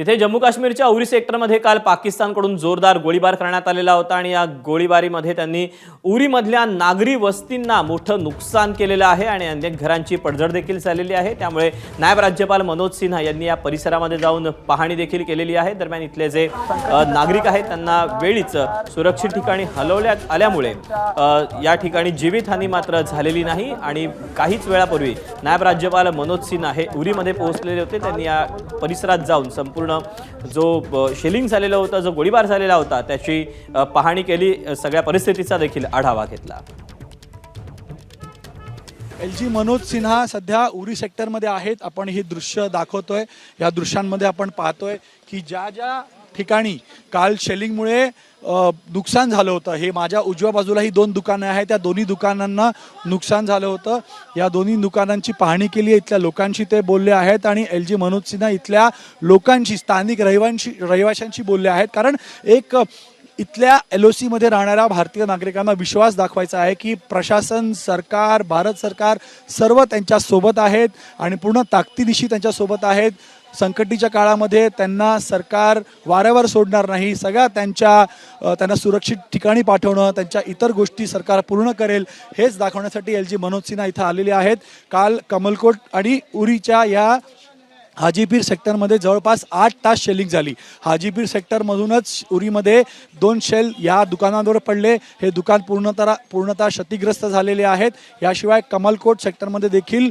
तिथे जम्मू काश्मीरच्या उरी सेक्टरमध्ये काल पाकिस्तानकडून जोरदार गोळीबार करण्यात आलेला होता आणि या गोळीबारीमध्ये त्यांनी उरीमधल्या नागरी वस्तींना मोठं नुकसान केलेलं आहे आणि अनेक घरांची पडझड देखील झालेली आहे. त्यामुळे नायब राज्यपाल मनोज सिन्हा यांनी या परिसरामध्ये जाऊन पाहणी देखील केलेली आहे. दरम्यान इथले जे नागरिक आहेत त्यांना वेळीच सुरक्षित ठिकाणी हलवण्यात आल्यामुळे या ठिकाणी जीवितहानी मात्र झालेली नाही आणि काहीच वेळापूर्वी नायब राज्यपाल मनोज सिन्हा हे उरीमध्ये पोहोचलेले होते. त्यांनी या परिसरात जाऊन संपूर्ण जो शिलिंग शेलिंग होता जो गोळीबार झालेला होता त्याची पाहणी केली सगळ्या परिस्थितीचा देखील आढावा घेतला. एल जी मनोज सिन्हा सध्या उरी सेक्टरमध्ये आहेत. आपण ही दृश्य दाखवतोय. या दृश्यांमध्ये आपण पाहतोय की ज्या ज्या ठिकाणी काल शेलिंगमुळे नुकसान झालं होतं. हे माझ्या उजव्या बाजूला ही दोन दुकानं आहेत. त्या दोन्ही दुकानांना नुकसान झालं होतं. या दोन्ही दुकानांची पाहणी केली आहे. इथल्या लोकांशी ते बोलले आहेत आणि एल जी मनोज सिन्हा इथल्या लोकांशी स्थानिक रहिवांशी रहिवाशांशी बोलले आहेत. कारण एक इथल्या एल ओ सीमध्ये राहणाऱ्या भारतीय नागरिकांना विश्वास दाखवायचा आहे की प्रशासन सरकार भारत सरकार सर्व त्यांच्यासोबत आहेत आणि पूर्ण ताकदीनिशी त्यांच्यासोबत आहेत. संकटीच्या काळामध्ये त्यांना सरकार वाऱ्यावर सोडणार नाही. सगळ्या त्यांच्या त्यांना सुरक्षित ठिकाणी पाठवणं त्यांच्या इतर गोष्टी सरकार पूर्ण करेल हेच दाखवण्यासाठी एल जी मनोज सिन्हा इथं आलेले आहेत. काल कमलकोट आणि उरीच्या या हाजीपीर सेक्टरमध्ये जवळपास आठ तास शेलिंग झाली. हाजीपीर सेक्टरमधूनच उरीमध्ये दोन शेल या दुकानांवर पडले. हे दुकान पूर्णतः पूर्णतः क्षतिग्रस्त झालेले आहेत. याशिवाय कमलकोट सेक्टरमध्ये देखील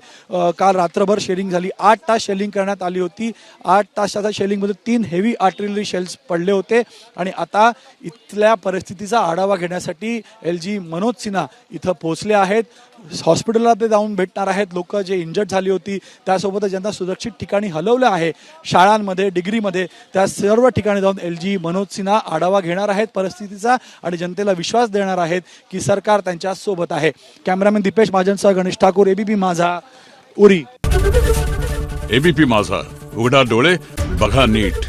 काल रात्रभर शेलिंग झाली. आठ तास शेलिंग करण्यात आली होती. आठ तासाच्या शेलिंगमध्ये तीन हेवी आर्टिलरी शेल्स पडले होते. आणि आता इथल्या परिस्थितीचा आढावा घेण्यासाठी एल जी मनोज सिन्हा इथं पोहोचले आहेत. हॉस्पिटलला ते जाऊन भेटणार आहेत. लोक जे इंजर्ड झाली होती त्यासोबतच ज्यांना सुरक्षित ठिकाणी हलवलं आहे शाळांमध्ये डिग्रीमध्ये त्या सर्व ठिकाणी जाऊन एल जी मनोज सिन्हा आढावा घेणार आहेत. परिस्थितीचा आणि जनतेला विश्वास देणार आहेत की सरकार त्यांच्यासोबत आहे. कॅमेरामॅन दीपेश महाजनसह गणेश ठाकूर एबीपी माझा उरी. एबीपी माझा उघडा डोळे बघा नीट.